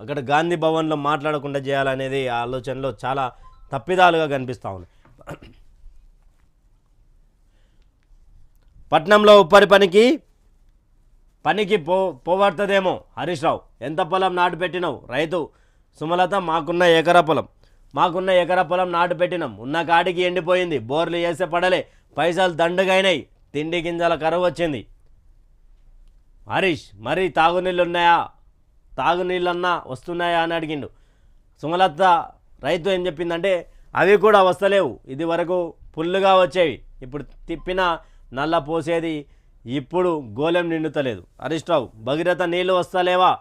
అక్కడ గాంధీ భవన్లో మాట్లాడకుండా చేయాలనేది ఆ ఆలోచనలో చాలా తప్పిదాలుగా కనిపిస్తూ ఉంది. పట్నంలో ఉప్పరి పనికి పనికి పో పోగొడుతుందేమో హరీష్ రావు. ఎంత పొలం నాటు పెట్టినావు? రైతు సుమలత మాకున్న ఎకరా పొలం. మాకున్న ఎకరా పొలం నాటు పెట్టినాం. ఉన్న కాడికి ఎండిపోయింది. బోర్లు వేస్తే పడలే. పైసలు దండుగైనాయి. తిండి గింజల కరువు వచ్చింది. హరీష్ మరి తాగునీళ్ళు ఉన్నాయా? తాగునీళ్ళన్నా వస్తున్నాయా అని అడిగిండు. సుమలత రైతు ఏం చెప్పిందంటే అవి కూడా వస్తలేవు. ఇది వరకు ఫుల్లుగా వచ్చేవి. ఇప్పుడు తిప్పిన నల్ల పోసేది ఇప్పుడు గోలెం నిండుతలేదు. హరీష్ రావు భగీరథ నీళ్ళు వస్తలేవా?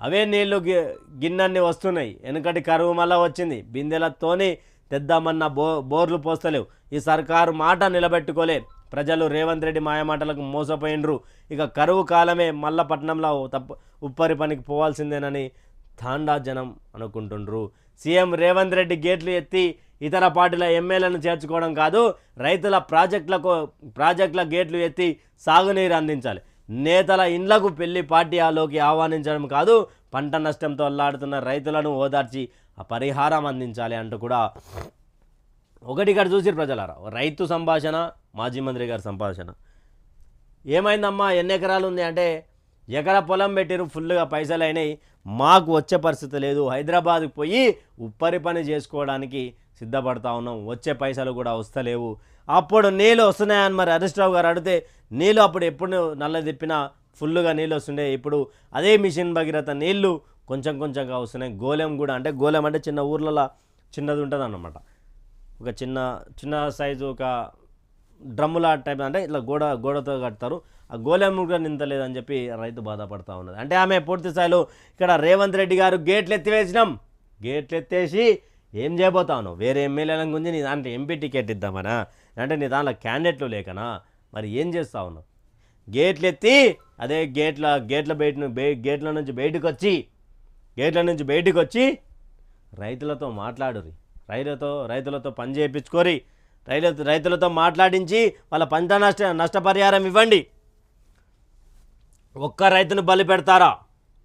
అవే నీళ్ళు గి గిన్నెన్ని వస్తున్నాయి. వెనుకటి కరువు మళ్ళా వచ్చింది. బిందెలతోని తెద్దామన్న బో బోర్లు పోస్తలేవు. ఈ సర్కారు మాట నిలబెట్టుకోలే. ప్రజలు రేవంత్ రెడ్డి మాయమాటలకు మోసపోయినరు ఇక కరువు కాలమే మల్లపట్నంలో తప్ప ఉప్పరి పనికి పోవాల్సిందేనని తాండా జనం అనుకుంటుండ్రు. సీఎం రేవంత్ రెడ్డి గేట్లు ఎత్తి ఇతర పార్టీల ఎమ్మెల్యేలను చేర్చుకోవడం కాదు రైతుల ప్రాజెక్టులకు ప్రాజెక్టుల గేట్లు ఎత్తి సాగునీరు అందించాలి. నేతల ఇండ్లకు పెళ్ళి పార్టీ ఆలోకి ఆహ్వానించడం కాదు పంట నష్టంతో అల్లాడుతున్న రైతులను ఓదార్చి ఆ పరిహారం అందించాలి అంటూ కూడా. ఒకటి ఇక్కడ చూసి ప్రజలారా రైతు సంభాషణ మాజీ మంత్రి గారి సంభాషణ ఏమైందమ్మా? ఎన్ని ఎకరాలు ఉంది? అంటే ఎకరా పొలం పెట్టిరు ఫుల్గా పైసలు అయినాయి. మాకు వచ్చే పరిస్థితి లేదు. హైదరాబాద్కి పోయి ఉప్పరి పని చేసుకోవడానికి సిద్ధపడతా ఉన్నాం. వచ్చే పైసలు కూడా వస్తలేవు. అప్పుడు నీళ్ళు వస్తున్నాయని మరి హరీష్ రావు గారు అడిగితే నీళ్ళు అప్పుడు ఎప్పుడు నల్ల తిప్పినా ఫుల్గా నీళ్ళు వస్తుండే. ఇప్పుడు అదే మిషన్ భగీరథ నీళ్ళు కొంచెం కొంచెంగా వస్తున్నాయి. గోలెం కూడా అంటే గోలెం అంటే చిన్న ఊర్లలో చిన్నది ఉంటుంది అన్నమాట ఒక చిన్న చిన్న సైజు ఒక డ్రమ్ముల టైప్ అంటే ఇట్లా గోడ గోడతో కడతారు. ఆ గోలెం కూడా నింతలేదని చెప్పి రైతు బాధపడతా ఉన్నది. అంటే ఆమె పూర్తి స్థాయిలో ఇక్కడ రేవంత్ రెడ్డి గారు గేట్లు ఎత్తివేసినాం గేట్లు ఎత్తేసి ఏం చేయబోతాను? వేరే ఎమ్మెల్యేల గురించి నీ దాంట్లో ఎంపీ టికెట్ ఇద్దామనా? అంటే నీ దాంట్లో క్యాండిడేట్లు లేకనా? మరి ఏం చేస్తావు గేట్లు ఎత్తి అదే గేట్ల గేట్ల బయట గేట్ల నుంచి బయటకు వచ్చి గేట్ల నుంచి బయటకు వచ్చి రైతులతో మాట్లాడురి రైతులతో రైతులతో పని చేయించుకోరి రైతు రైతులతో మాట్లాడించి వాళ్ళ పంట నష్ట నష్టపరిహారం ఇవ్వండి. ఒక్క రైతును బలి పెడతారా?